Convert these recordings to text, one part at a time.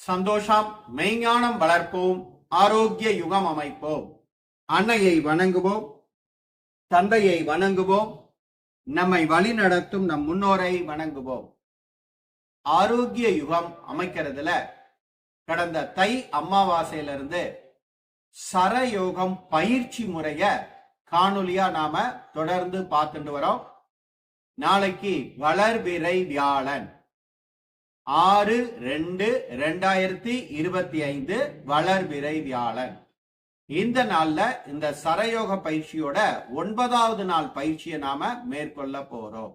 சந்தோஷம் மெய்ஞானம் வளர்ப்போம் ஆரோக்கிய யுகம் அமைப்போம். அன்னையை வணங்குவோம் தந்தையை வணங்குவோம் நம்மை வழி நடத்தும் நம் முன்னோரை வணங்குவோம். ஆரோக்கிய யுகம் அமைக்கிறதுல கடந்த தை அமாவாசையிலிருந்து சரயோகம் பயிற்சி முறைய காணொலியா நாம தொடர்ந்து பார்த்துட்டு வரோம். நாளைக்கு வளர்விரை வியாழன். ஆறு ரெண்டு ரெண்டாயிரத்தி இருபத்தி ஐந்து வளர்விரை வியாழன் இந்த நாள்ல இந்த சரயோக பயிற்சியோட ஒன்பதாவது நாள் பயிற்சியை நாம மேற்கொள்ள போறோம்.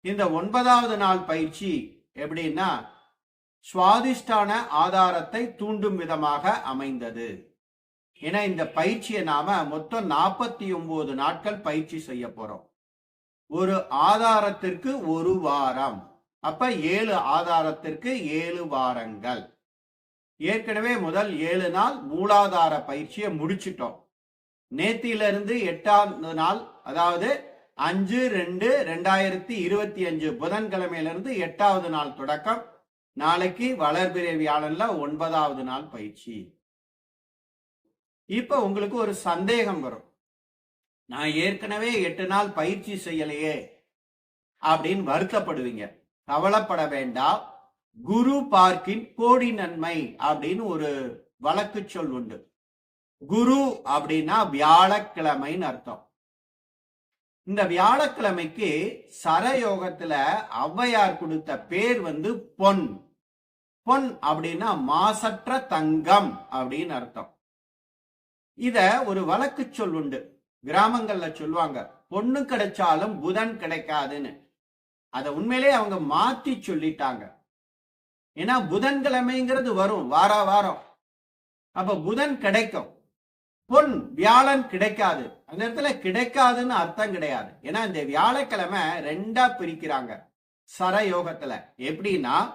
இந்த ஒன்பதாவது நாள் பயிற்சி எப்படின்னா சுவாதிஷ்டான ஆதாரத்தை தூண்டும் விதமாக அமைந்தது. ஏன்னா இந்த பயிற்சியை நாம மொத்தம் நாற்பத்தி ஒன்பது நாட்கள் பயிற்சி செய்ய போறோம். ஒரு ஆதாரத்திற்கு ஒரு வாரம். அப்ப ஏழு ஆதாரத்திற்கு ஏழு வாரங்கள். ஏற்கனவே முதல் ஏழு நாள் மூலாதார பயிற்சியை முடிச்சிட்டோம். நேத்தியிலிருந்து எட்டாவது நாள் அதாவது அஞ்சு ரெண்டு ரெண்டாயிரத்தி இருபத்தி அஞ்சு புதன்கிழமையிலிருந்து எட்டாவது நாள் தொடக்கம். நாளைக்கு வளர்பிறவியாளன்ல ஒன்பதாவது நாள் பயிற்சி. இப்ப உங்களுக்கு ஒரு சந்தேகம் வரும். நான் ஏற்கனவே எட்டு நாள் பயிற்சி செய்யலையே அப்படின்னு வருத்தப்படுவீங்க. கவலைப்பட வேண்டாம் குரு பார்க்கின் கோடி நன்மை அப்படின்னு ஒரு வழக்கு சொல் உண்டு. குரு அப்படின்னா வியாழக்கிழமைன்னு அர்த்தம். இந்த வியாழக்கிழமைக்கு சரயோகத்துல ஔவையார் கொடுத்த பேர் வந்து பொன். பொன் அப்படின்னா மாசற்ற தங்கம் அப்படின்னு அர்த்தம். இத ஒரு வழக்கு சொல் உண்டு. கிராமங்கள்ல சொல்லுவாங்க பொண்ணு கிடைச்சாலும் புதன் கிடைக்காதுன்னு. அதை உண்மையிலே அவங்க மாத்தி சொல்லிட்டாங்க. ஏன்னா புதன்கிழமைங்கிறது வரும் வார வாரம். அப்ப புதன் கிடைக்கும். பொன் வியாழன் கிடைக்காது. அந்த இடத்துல கிடைக்காதுன்னு அர்த்தம் கிடையாது. ஏன்னா இந்த வியாழக்கிழமை ரெண்டா பிரிக்கிறாங்க சரயோகத்துல. எப்படின்னா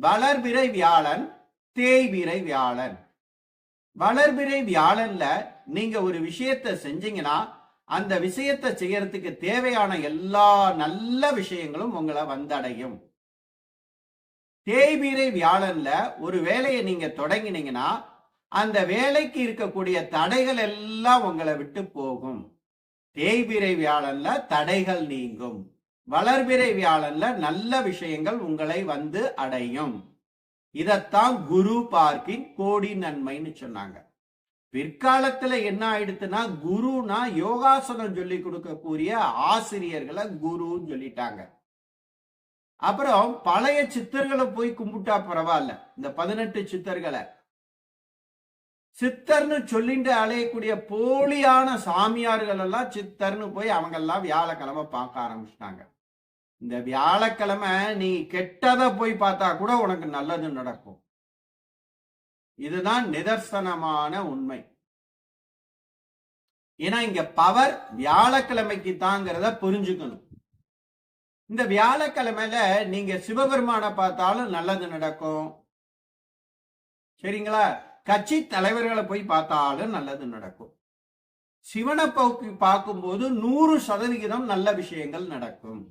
வளர்பிறை வியாழன் தேய்பிறை வியாழன். வளர்பிறை வியாழன்ல நீங்க ஒரு விஷயத்த செஞ்சீங்கன்னா அந்த விஷயத்தை செய்யறதுக்கு தேவையான எல்லா நல்ல விஷயங்களும் உங்களை வந்தடையும். தேய்பீரை வியாழன்ல ஒரு வேலையை நீங்க தொடங்கினீங்கன்னா அந்த வேலைக்கு இருக்கக்கூடிய தடைகள் எல்லாம் உங்களை விட்டு போகும். தேய்பிறை வியாழன்ல தடைகள் நீங்கும். வளர்பிறை வியாழன்ல நல்ல விஷயங்கள் உங்களை வந்து அடையும். இதத்தான் குரு பார்க்கின் கோடி நன்மைன்னு சொன்னாங்க. பிற்காலத்துல என்ன ஆயிடுத்துன்னா குருனா யோகாசனம் சொல்லி கொடுக்கக்கூடிய ஆசிரியர்களை குருன்னு சொல்லிட்டாங்க. அப்புறம் பழைய சித்தர்களை போய் கும்பிட்டா பரவாயில்ல. இந்த பதினெட்டு சித்தர்களை. சித்தர்னு சொல்லிட்டு அலையக்கூடிய போலியான சாமியார்கள் எல்லாம் சித்தர்னு போய் அவங்க எல்லாம் வியாழக்கிழமை பார்க்க ஆரம்பிச்சிட்டாங்க. இந்த வியாழக்கிழமை நீ கெட்டதை போய் பார்த்தா கூட உனக்கு நல்லது நடக்கும். இதுதான் நிதர்சனமான உண்மை. ஏன்னா இங்க பவர் வியாழக்கிழமைக்கு தாங்கிறத புரிஞ்சுக்கணும். இந்த வியாழக்கிழமையில நீங்க சிவபெருமான பார்த்தாலும் நல்லது நடக்கும். சரிங்களா? கட்சி தலைவர்களை போய் பார்த்தாலும் நல்லது நடக்கும். சிவனை போக்கி பார்க்கும்போது நூறு சதவிகிதம் நல்ல விஷயங்கள் நடக்கும்.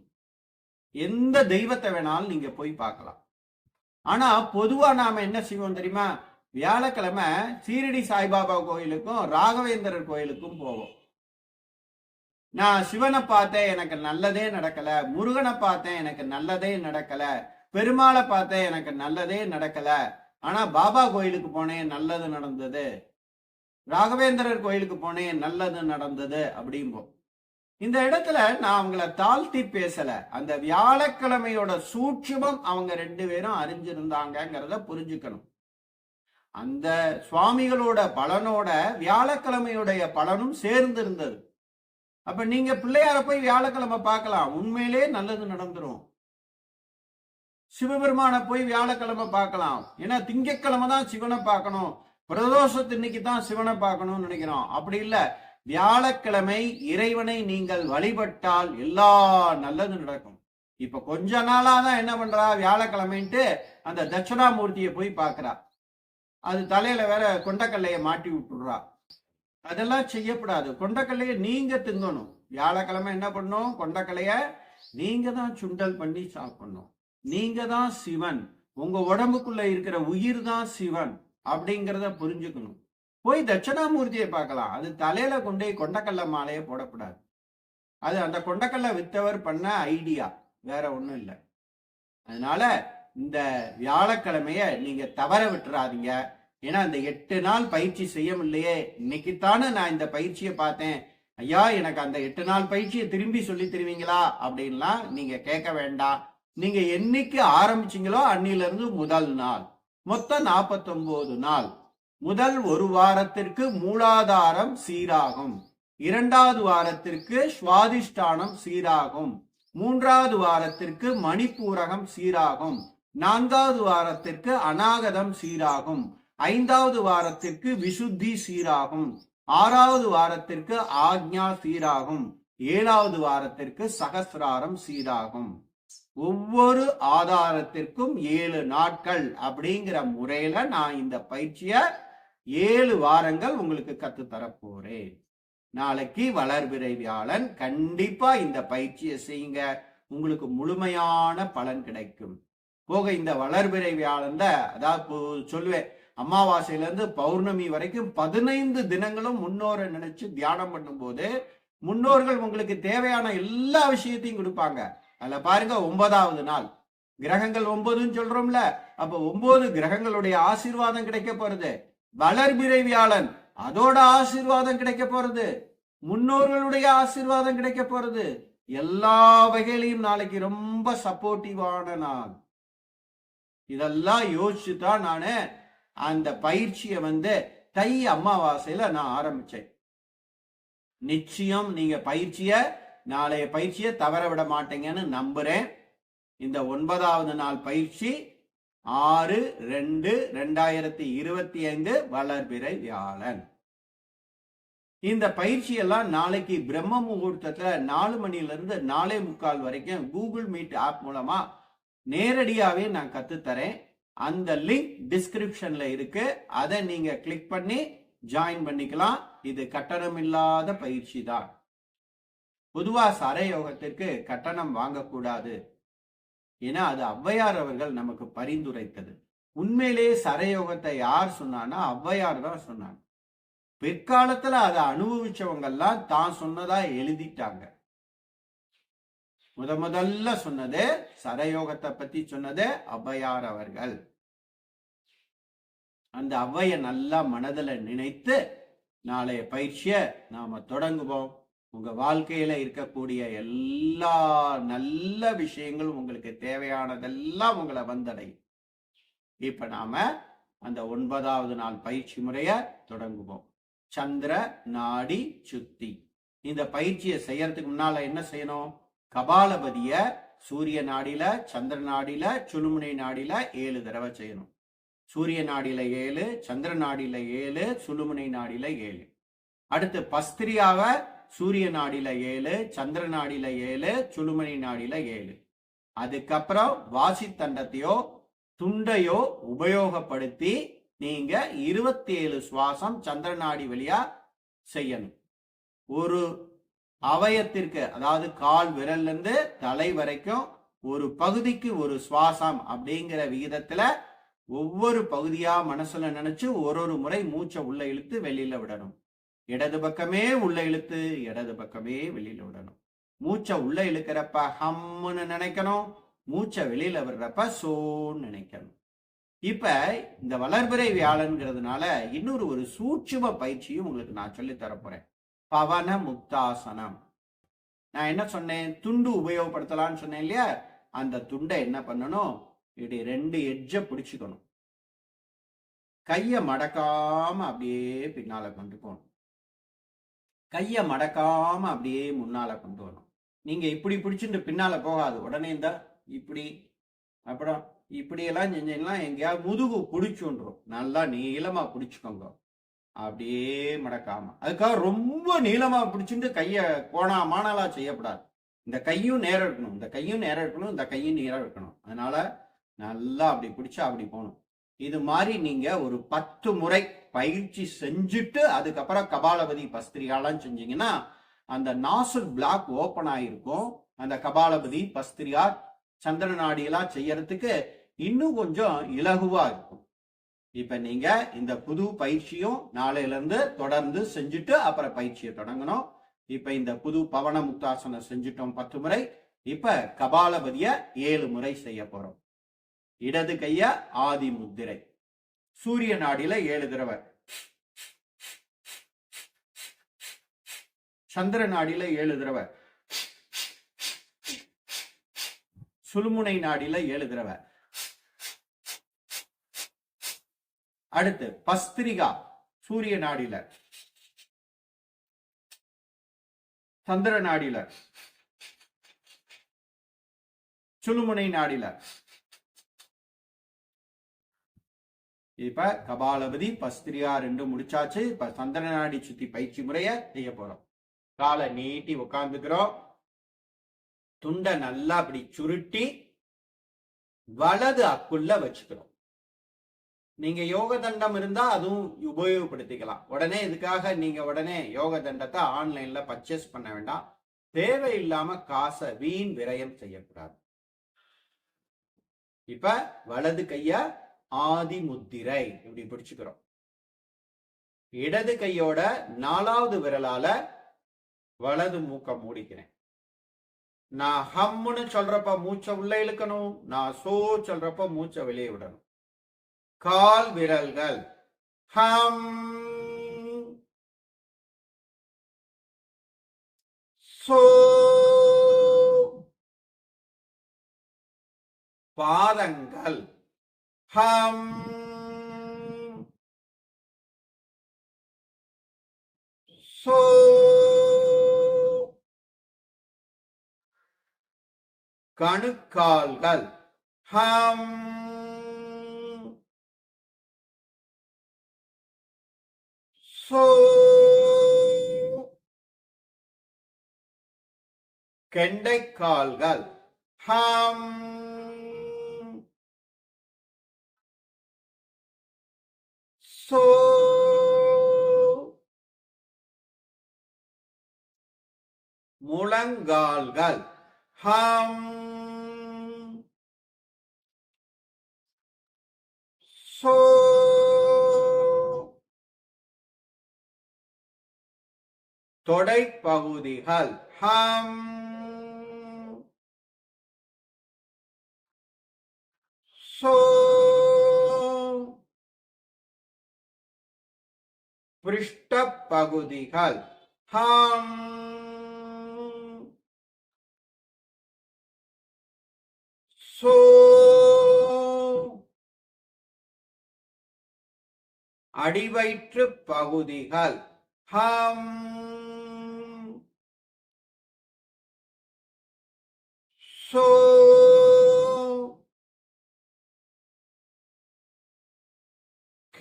எந்த தெய்வத்தை வேணாலும் நீங்க போய் பார்க்கலாம். ஆனா பொதுவா நாம என்ன செய்வோம் தெரியுமா? வியாழக்கிழமை சீரடி சாய்பாபா கோயிலுக்கும் ராகவேந்திரர் கோயிலுக்கும் போவோம். நான் சிவனை பார்த்தேன் எனக்கு நல்லதே நடக்கல. முருகனை பார்த்தேன் எனக்கு நல்லதே நடக்கல. பெருமாளை பார்த்தேன் எனக்கு நல்லதே நடக்கல. ஆனா பாபா கோயிலுக்கு போனேன் நல்லது நடந்தது. ராகவேந்திரர் கோயிலுக்கு போனேன் நல்லது நடந்தது அப்படிம்போம். இந்த இடத்துல நான் அவங்கள தாழ்த்தி பேசல. அந்த வியாழக்கிழமையோட சூட்சுமம் அவங்க ரெண்டு பேரும் அறிஞ்சிருந்தாங்கிறத புரிஞ்சுக்கணும். அந்த சுவாமிகளோட பலனோட வியாழக்கிழமையுடைய பலனும் சேர்ந்து இருந்தது அப்ப நீங்க பிள்ளையார போய் வியாழக்கிழமை பார்க்கலாம். உண்மையிலே நல்லது நடந்துரும். சிவபெருமான போய் வியாழக்கிழமை பார்க்கலாம். ஏன்னா திங்கக்கிழமை தான் சிவனை பார்க்கணும். பிரதோஷத்து இன்னைக்கு தான் சிவனை பார்க்கணும்னு நினைக்கிறோம். அப்படி இல்லை. வியாழக்கிழமை இறைவனை நீங்கள் வழிபட்டால் எல்லா நல்லது நடக்கும். இப்ப கொஞ்ச நாளா தான் என்ன பண்றா? வியாழக்கிழமைன்ட்டு அந்த தட்சிணாமூர்த்தியை போய் பார்க்கறா. அது தலையில வேற கொண்டக்கல்லையை மாட்டி விட்டுடுறா. அதெல்லாம் செய்யக்கூடாது கொண்டக்கல்லைய நீங்க திங்கணும். வியாழக்கிழமை என்ன பண்ணும் கொண்டக்கல்லைய நீங்க தான் சுண்டல் பண்ணி சாப்பிடணும். நீங்க தான் சிவன். உங்க உடம்புக்குள்ள இருக்கிற உயிர் தான் சிவன் அப்படிங்கிறத புரிஞ்சுக்கணும். போய் தட்சிணாமூர்த்தியை பார்க்கலாம். அது தலையில கொண்டு போய் கொண்டக்கல்ல மாலையை போடக்கூடாது. அது அந்த கொண்டக்கல்ல வித்தவர் பண்ண ஐடியா வேற ஒண்ணும் இல்லை. அதனால இந்த வியாழக்கிழமைய நீங்க தவற விட்டுறாதீங்க. ஏன்னா இந்த எட்டு நாள் பயிற்சி செய்ய முடியலையே இன்னைக்குத்தானே நான் இந்த பயிற்சியை பார்த்தேன். ஐயா எனக்கு அந்த எட்டு நாள் பயிற்சியை திரும்பி சொல்லி தருவீங்களா? அப்படின்லாம் நீங்க கேட்க வேண்டாம். நீங்க என்னைக்கு ஆரம்பிச்சிங்களோ அன்னில இருந்து முதல் நாள். மொத்தம் 49 நாள். முதல் ஒரு வாரத்திற்கு மூலாதாரம் சீராகும். இரண்டாவது வாரத்திற்கு சுவாதிஷ்டானம் சீராகும். மூன்றாவது வாரத்திற்கு மணிப்பூரகம் சீராகும். நான்காவது வாரத்திற்கு அநாகதம் சீராகும். ஐந்தாவது வாரத்திற்கு விசுத்தி சீராகும். ஆறாவது வாரத்திற்கு ஆக்ஞா சீராகும். ஏழாவது வாரத்திற்கு சகசிராரம் சீராகும். ஒவ்வொரு ஆதாரத்திற்கும் ஏழு நாட்கள் அப்படிங்கிற முறையில நான் இந்த பயிற்சிய ஏழு வாரங்கள் உங்களுக்கு கத்து தரப்போறேன் நாளைக்கு வளர்பிறை வியாழன் கண்டிப்பா இந்த பயிற்சியை செய்யுங்க. உங்களுக்கு முழுமையான பலன் கிடைக்கும். போக இந்த வளர்பிறை வியாழன்ல அதாவது சொல்லுவேன் அமாவாசையிலேருந்து பௌர்ணமி வரைக்கும் பதினைந்து தினங்களும் முன்னோரை நினைச்சு தியானம் பண்ணும்போது முன்னோர்கள் உங்களுக்கு தேவையான எல்லா விஷயத்தையும் கொடுப்பாங்க. அதுல பாருங்க ஒன்பதாவது நாள். கிரகங்கள் ஒன்பதுன்னு சொல்றோம்ல அப்ப ஒன்பது கிரகங்களுடைய ஆசீர்வாதம் கிடைக்க போறது. வளர்பிறை வியாழன் அதோட ஆசீர்வாதம் கிடைக்க போறது. முன்னோர்களுடைய ஆசீர்வாதம் கிடைக்க போறது. எல்லா வகையிலையும் நாளைக்கு ரொம்ப சப்போர்ட்டிவான நாள். இதெல்லாம் யோசிச்சு தான் நான் அந்த பயிற்சியை வந்து தை அமாவாசையில நான் ஆரம்பிச்சேன். நிச்சயம் நீங்க பயிற்சிய நாளைய பயிற்சியை தவற விட மாட்டீங்கன்னு நம்புறேன். இந்த ஒன்பதாவது நாள் பயிற்சி ஆறு ரெண்டு ரெண்டாயிரத்தி இருபத்தி ஐந்து வளர்பிறை வியாழன். இந்த பயிற்சியெல்லாம் நாளைக்கு பிரம்ம முகூர்த்தத்துல நாலு மணிலேருந்து நாலே முக்கால் வரைக்கும் கூகுள் மீட் ஆப் மூலமா நேரடியாகவே நான் கற்றுத்தரேன் அந்த லிங்க் டிஸ்கிரிப்ஷன்ல இருக்கு. அதை நீங்க கிளிக் பண்ணி ஜாயின் பண்ணிக்கலாம். இது கட்டணம் இல்லாத பயிற்சி தான். பொதுவா சரயோகத்திற்கு கட்டணம் வாங்கக்கூடாது. ஏன்னா அது ஔவையார் அவர்கள் நமக்கு பரிந்துரைத்தது. உண்மையிலேயே சரயோகத்தை யார் சொன்னான்னா ஔவையார் தான் சொன்னாங்க. பிற்காலத்துல அதை அனுபவிச்சவங்கெல்லாம் தான் சொன்னதா எழுதிட்டாங்க. முத முதல்ல சொன்னது சரயோகத்தை பத்தி சொன்னது ஔவையார் அவர்கள். அந்த ஔவைய நல்லா மனதில் நினைத்து நாளைய பயிற்சிய நாம தொடங்குவோம். உங்க வாழ்க்கையில இருக்கக்கூடிய எல்லா நல்ல விஷயங்களும் உங்களுக்கு தேவையானதெல்லாம் உங்களை வந்தடையும் இப்ப நாம அந்த ஒன்பதாவது நாள் பயிற்சி முறைய தொடங்குவோம். சந்திர நாடி சுத்தி. இந்த பயிற்சியை செய்யறதுக்கு முன்னால என்ன செய்யணும்? கபாலபதிய சூரிய நாடியில சந்திர நாடியில சுழுமுனை நாடியில ஏழு தடவை செய்யணும். சூரிய நாடியில ஏழு சந்திர நாடியில ஏழு சுழுமுனை நாடியில ஏழு. அடுத்து பஸ்திரியாவ சூரிய நாடியில ஏழு சந்திர நாடியில ஏழு சுழுமணி நாடியில ஏழு. அதுக்கப்புறம் வாசி தண்டத்தையோ துண்டையோ உபயோகப்படுத்தி நீங்க இருபத்தி ஏழு சுவாசம் சந்திர நாடி வழியா செய்யணும். ஒரு அவயத்திற்கு அதாவது கால் விரல்ல இருந்து தலை வரைக்கும் ஒரு பகுதிக்கு ஒரு சுவாசம் அப்படிங்கிற விகிதத்துல ஒவ்வொரு பகுதியா மனசுல நினைச்சு ஒரு ஒரு முறை மூச்சை உள்ள இழுத்து வெளியில விடணும். இடது பக்கமே உள்ள இழுத்து இடது பக்கமே வெளியில விடணும். மூச்சை உள்ள இழுக்கிறப்ப ஹம்முன்னு நினைக்கணும் மூச்சை வெளியில விடுறப்ப சோன்னு நினைக்கணும். இப்ப இந்த வளர்பிறை வியாழன்கிறதுனால இன்னொரு ஒரு சூட்சும பயிற்சியும் உங்களுக்கு நான் சொல்லி தரப்போறேன் பவன முக்தாசனம் நான் என்ன சொன்னேன்? துண்டு உபயோகப்படுத்தலாம்னு சொன்னேன் இல்லையா? அந்த துண்டை என்ன பண்ணணும்? இப்படி ரெண்டு எட்ஜை பிடிச்சிக்கணும். கையை மடக்காம அப்படியே பின்னால கொண்டு போகணும். கையை மடக்காம அப்படியே முன்னால கொண்டு வரணும். நீங்க இப்படி பிடிச்சிட்டு பின்னால போகாது. உடனே இந்த இப்படி அப்புறம் இப்படியெல்லாம் செஞ்சீங்கன்னா எங்கேயாவது முதுகு பிடிச்சுன்றோம். நல்லா நீளமா பிடிச்சுக்கோங்க. அப்படியே மடக்காம. அதுக்காக ரொம்ப நீளமா பிடிச்சிட்டு கைய கோணா மானலா செய்யக்கூடாது இந்த கையும் நேரம் இருக்கணும். இந்த கையும் நேரம் இருக்கணும். இந்த கையும் நேரம் இருக்கணும். அதனால நல்லா அப்படி பிடிச்சா அப்படி போகணும். இது மாதிரி நீங்க ஒரு பத்து முறை பயிற்சி செஞ்சுட்டு அதுக்கப்புறம் கபாலபதி பஸ்திரியாலாம் செஞ்சீங்கன்னா அந்த நாசல் பிளாக் ஓபன் ஆயிருக்கும். அந்த கபாலபதி பஸ்திரியா சந்திர நாடியெல்லாம் செய்யறதுக்கு இன்னும் கொஞ்சம் இலகுவா இருக்கும். இப்ப நீங்க இந்த புது பயிற்சியும் நாளையில இருந்து தொடர்ந்து செஞ்சுட்டு அப்புறம் பயிற்சியை தொடங்கணும். இப்ப இந்த புது பவன முக்தாசனம் செஞ்சுட்டோம் பத்து முறை. இப்ப கபாலபதிய ஏழு முறை செய்ய போறோம். இடது கைய ஆதி முத்திரை. சூரிய நாடியில ஏழு தடவை. சந்திர நாடியில ஏழு தடவை. சுழுமுனை நாடியில ஏழு தடவை. அடுத்து பஸ்திரிகா சூரிய நாடியில சந்திர நாடியில சுழுமுனை நாடியில இப்ப கபாலபதி பஸ்திரியா ரெண்டு முடிச்சாச்சு. இப்ப சந்திர நாடி சுத்தி பயிற்சி முறைய செய்ய போறோம். காலை நீட்டி உட்காந்துக்கிறோம் துண்டை நல்லா அப்படி சுருட்டி வலது அக்குள்ள வச்சுக்கிறோம். நீங்க யோக தண்டம் இருந்தா அதுவும் உபயோகப்படுத்திக்கலாம். உடனே இதுக்காக நீங்க உடனே யோக தண்டத்தை ஆன்லைன்ல பர்ச்சேஸ் பண்ண வேண்டாம். தேவையில்லாம காசை வீண் விரயம் செய்யக்கூடாது. இப்ப வலது கைய ஆதி முத்திரை இப்படி பிடிச்சுக்கிறோம். இடது கையோட நாலாவது விரலால வலது மூக்க மூடிக்கிறேன். நான் ஹம்முன்னு சொல்றப்ப மூச்சை உள்ள இழுக்கணும். நான் சோ சொல்றப்ப மூச்சை வெளியே விடணும். கால் விரல்கள் ஹம். சோ. பாதங்கள். ஹம். சோ. கணுக்கால்கள். ஹம். கெண்டைக்கால்கள். ஹம். சோ முழங்கால்கள். ஹம். சோ தொடை பகுதிகள் ஹம். சோ. பிருஷ்ட பகுதிகள் ஹம். சோ. அடிவயிற்று பகுதிகள். ஹம்.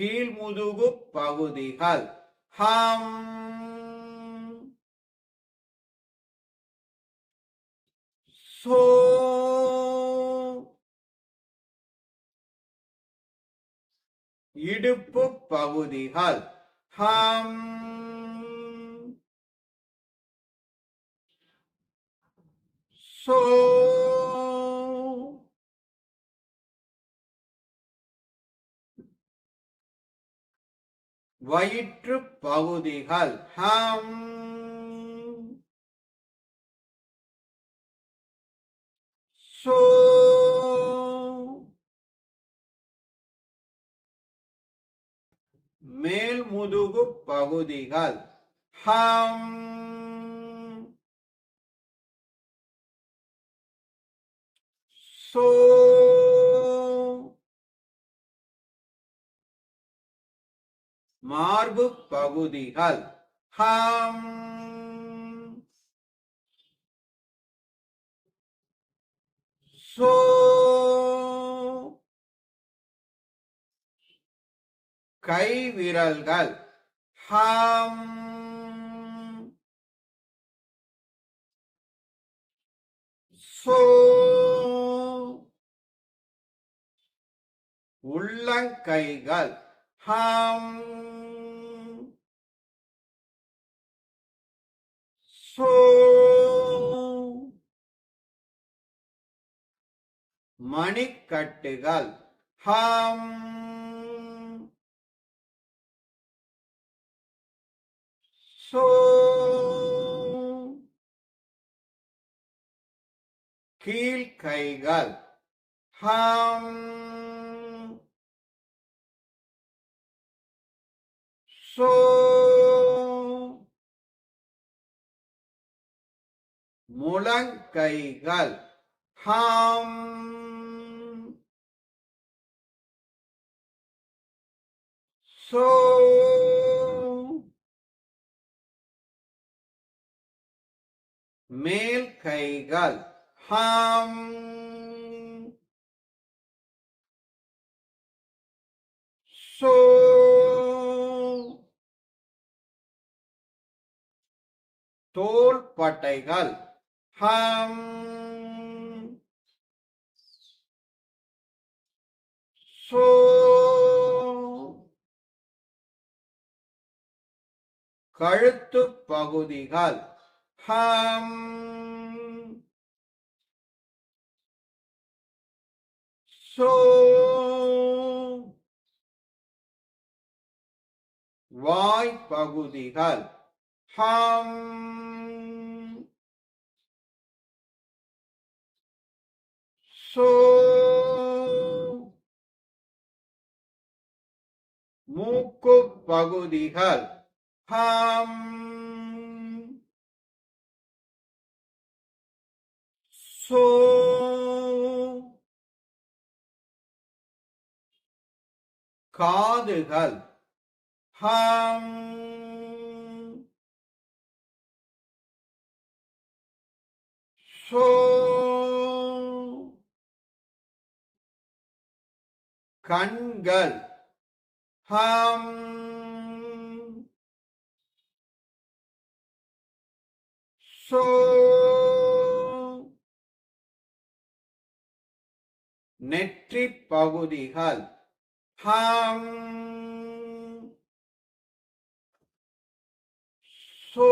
கீழ்முதுகு பகுதிகள். ஹம். சோ. இடுப்பு பகுதிகள். ஹம். சோ. வயிற்று பகுதிகள். ஹம். சோ. மேல் முதுகு பகுதிகள். ஹம். சோ. மார்பு பகுதிகள். ஹம். சோ. கை விரல்கள் ஹம். சோ. உள்ளங்கைகள். ஹம். மணிக்கட்டுகள். ஹம். சோ. கீழ்கைகள். ஹம். சோ. முழங்கைகள். ஹாம். சோ. மேல் கைகள். ஹாம். சோ. தோள் பட்டைகள் ஹம் சோ கழுத்து பகுதிகள் ஹம் சோ வாய் பகுதிகள் ஹம் சோ மூக்கு பகுதிகள் ஹம் சோ காதுகள் ஹம் சோ கண்கள். ஹம். சோ. நெற்றி பகுதிகள். ஹம். சோ.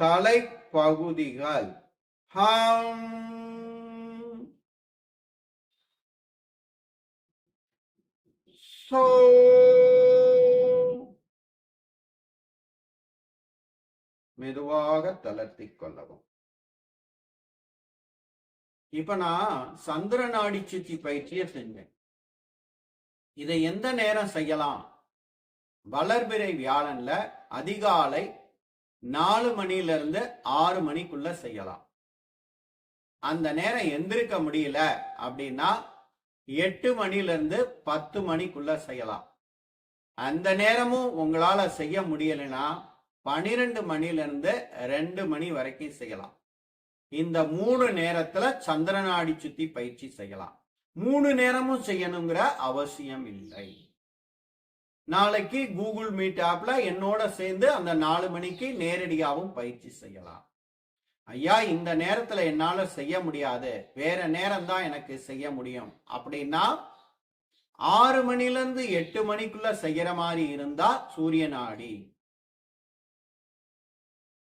தலைப்பகுதிகள். ஹம் மெதுவாக தளர்த்தி கொள்ளவும். இப்ப நான் சந்திர நாடி சுத்தி பயிற்சியை செஞ்சேன். இதை எந்த நேரம் செய்யலாம்? வளர்பிறை வியாழன்ல அதிகாலை நாலு மணில இருந்து ஆறு மணிக்குள்ள செய்யலாம். அந்த நேரம் எந்திருக்க முடியல அப்படின்னா எட்டு மணிலிருந்து பத்து மணிக்குள்ள செய்யலாம். அந்த நேரமும் உங்களால செய்ய முடியலைன்னா பனிரெண்டு மணிலிருந்து ரெண்டு மணி வரைக்கும் செய்யலாம். இந்த மூணு நேரத்துல சந்திரனாடி சுத்தி பயிற்சி செய்யலாம். மூணு நேரமும் செய்யணுங்கிற அவசியம் இல்லை. நாளைக்கு கூகுள் மீட் ஆப்ல என்னோட சேர்ந்து அந்த நாலு மணிக்கு நேரடியாகவும் பயிற்சி செய்யலாம். ஐயா இந்த நேரத்துல என்னால செய்ய முடியாது. வேற நேரம் தான் எனக்கு செய்ய முடியும். அப்படின்னா ஆறு மணில இருந்து எட்டு மணிக்குள்ள செய்யற மாதிரி இருந்தா சூரிய நாடி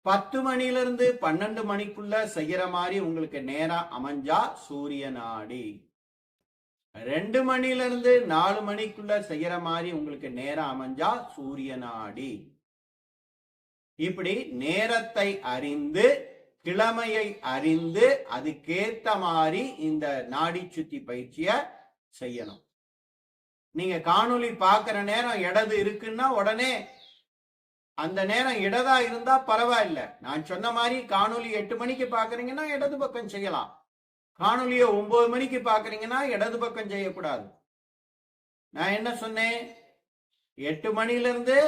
பத்து மணில இருந்து பன்னெண்டு மணிக்குள்ள செய்யற மாதிரி உங்களுக்கு நேரம் அமைஞ்சா சூரிய நாடி ரெண்டு மணில இருந்து நாலு மணிக்குள்ள செய்யற மாதிரி உங்களுக்கு நேரம் அமைஞ்சா சூரிய நாடி இப்படி நேரத்தை அறிந்து கிழமையை அறிந்து அதுக்கேத்த மாதிரி இந்த நாடி சுத்தி பயிற்சிய செய்யணும். நீங்க காணொளி பாக்குற நேரம் இடது இருக்குன்னா உடனே அந்த நேரம் இடதா இருந்தா பரவாயில்ல. நான் சொன்ன மாதிரி காணொலி எட்டு மணிக்கு பாக்குறீங்கன்னா இடது பக்கம் செய்யலாம். காணொலிய ஒன்பது மணிக்கு பாக்குறீங்கன்னா இடது பக்கம் செய்யக்கூடாது. நான் என்ன சொன்னேன்? எட்டு மணில இருந்து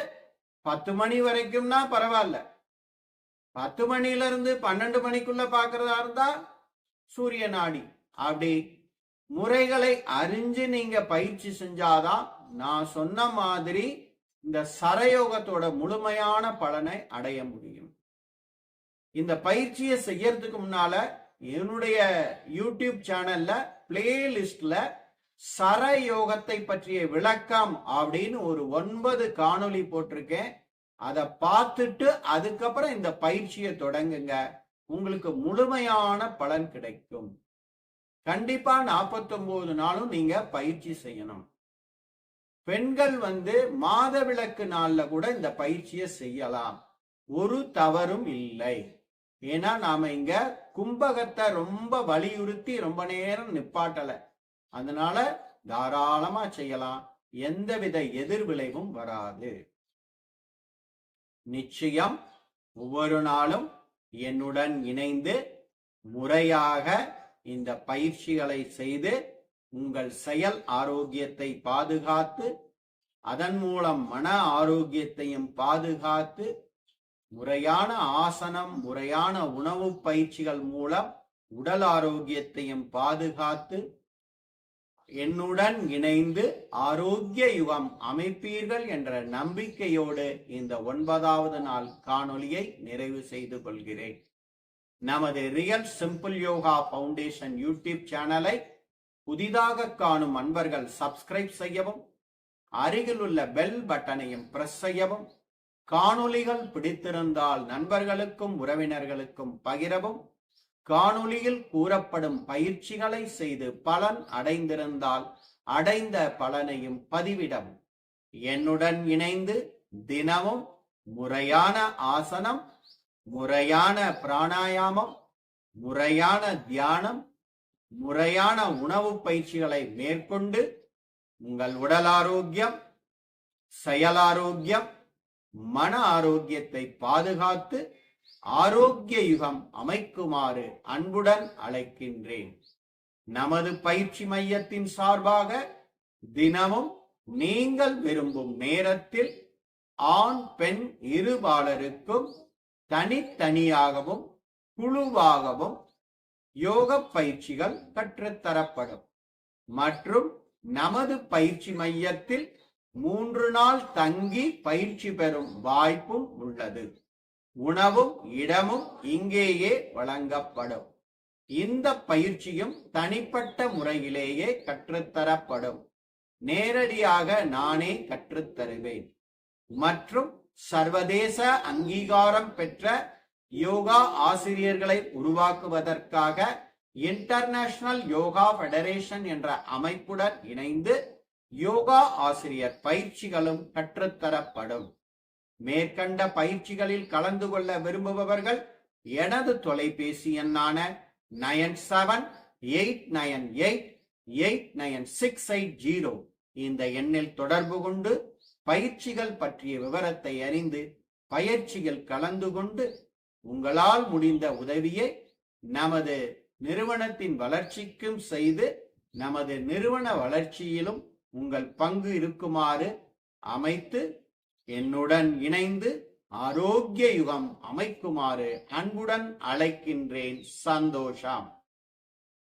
பத்து மணி வரைக்கும்னா பரவாயில்ல. பத்து மணில இருந்து பன்னெண்டு மணிக்குள்ள பாக்குறதா இருந்தா சூரிய நாடி. அப்படி முறைகளை அறிஞ்சு நீங்க பயிற்சி செஞ்சாதான் நான் சொன்ன மாதிரி இந்த சரயோகத்தோட முழுமையான பலனை அடைய முடியும். இந்த பயிற்சியை செய்யறதுக்கு முன்னால என்னுடைய யூடியூப் சேனல்ல பிளேலிஸ்ட்ல சரயோகத்தை பற்றிய விளக்கம் அப்படின்னு ஒரு ஒன்பது காணொளி போட்டிருக்கேன். அதை பார்த்துட்டு அதுக்கப்புறம் இந்த பயிற்சியை தொடங்குங்க. உங்களுக்கு முழுமையான பலன் கிடைக்கும். கண்டிப்பா 49 நாளும் நீங்க பயிற்சி செய்யணும். பெண்கள் வந்து மாதவிலக்கு நாள்ல கூட இந்த பயிற்சியை செய்யலாம். ஒரு தவறும் இல்லை. ஏன்னா நாம இங்க கும்பகத்தை ரொம்ப வலியுறுத்தி ரொம்ப நேரம் நிப்பாட்டல. அதனால தாராளமா செய்யலாம். எந்தவித எதிர்விளைவும் வராது. நிச்சயம் ஒவ்வொரு நாளும் என்னுடன் இணைந்து முறையாக இந்த பயிற்சிகளை செய்து உங்கள் செயல் ஆரோக்கியத்தை பாதுகாத்து அதன் மூலம் மன ஆரோக்கியத்தையும் பாதுகாத்து முறையான ஆசனம் முறையான உணவு பயிற்சிகள் மூலம் உடல் ஆரோக்கியத்தையும் பாதுகாத்து என்னுடன் இணைந்து ஆரோக்கிய யுகம் அமைப்பீர்கள் என்ற நம்பிக்கையோடு இந்த ஒன்பதாவது நாள் காணொளியை நிறைவு செய்து கொள்கிறேன். நமது real simple yoga foundation YouTube சேனலை புதிதாக காணும் அன்பர்கள் சப்ஸ்கிரைப் செய்யவும் அருகில் உள்ள பெல் பட்டனையும் பிரஸ் செய்யவும் காணொளிகள் பிடித்திருந்தால் நண்பர்களுக்கும் உறவினர்களுக்கும் பகிரவும் காணொளியில் கூறப்படும் பயிற்சிகளை செய்து பலன் அடைந்திருந்தால் அடைந்த பலனையும் பதிவிடவும். என்னுடன் இணைந்து தினமும் முறையான ஆசனம் முறையான பிராணாயாமம் முறையான தியானம் முறையான உணவு பயிற்சிகளை மேற்கொண்டு உங்கள் உடல் ஆரோக்கியம் செயல் ஆரோக்கியம் மன ஆரோக்கியத்தை பாதுகாத்து ஆரோக்கிய யுகம் அமைக்குமாறு அன்புடன் அழைக்கின்றேன். நமது பயிற்சி மையத்தின் சார்பாக தினமும் நீங்கள் விரும்பும் நேரத்தில் ஆண் பெண் இருபாலருக்கும் தனித்தனியாகவும் குழுவாகவும் யோக பயிற்சிகள் கற்றுத்தரப்படும். மற்றும் நமது பயிற்சி மையத்தில் மூன்று நாள் தங்கி பயிற்சி பெறும் வாய்ப்பும் உள்ளது. உணவும் இடமும் இங்கேயே வழங்கப்படும். இந்த பயிற்சியும் தனிப்பட்ட முறையிலேயே கற்றுத்தரப்படும். நேரடியாக நானே கற்றுத்தருவேன். மற்றும் சர்வதேச அங்கீகாரம் பெற்ற யோகா ஆசிரியர்களை உருவாக்குவதற்காக இன்டர்நேஷனல் யோகா ஃபெடரேஷன் என்ற அமைப்புடன் இணைந்து யோகா ஆசிரியர் பயிற்சிகளும் கற்றுத்தரப்படும். மேற்கண்ட பயிற்சிகளில் கலந்து கொள்ள விரும்புபவர்கள் எனது தொலைபேசி எண்ணான nine seven eight nine eight eight nine six eight zero. இந்த எண்ணில் தொடர்பு கொண்டு பயிற்சிகள் பற்றிய விவரத்தை அறிந்து பயிற்சியில் கலந்து கொண்டு உங்களால் முடிந்த உதவியை நமது நிறுவனத்தின் வளர்ச்சிக்கும் செய்து நமது நிறுவன வளர்ச்சியிலும் உங்கள் பங்கு இருக்குமாறு அமைத்து என்னுடன் இணைந்து ஆரோக்கிய யுகம் அமைக்குமாறு அன்புடன் அழைக்கின்றேன் சந்தோஷம்.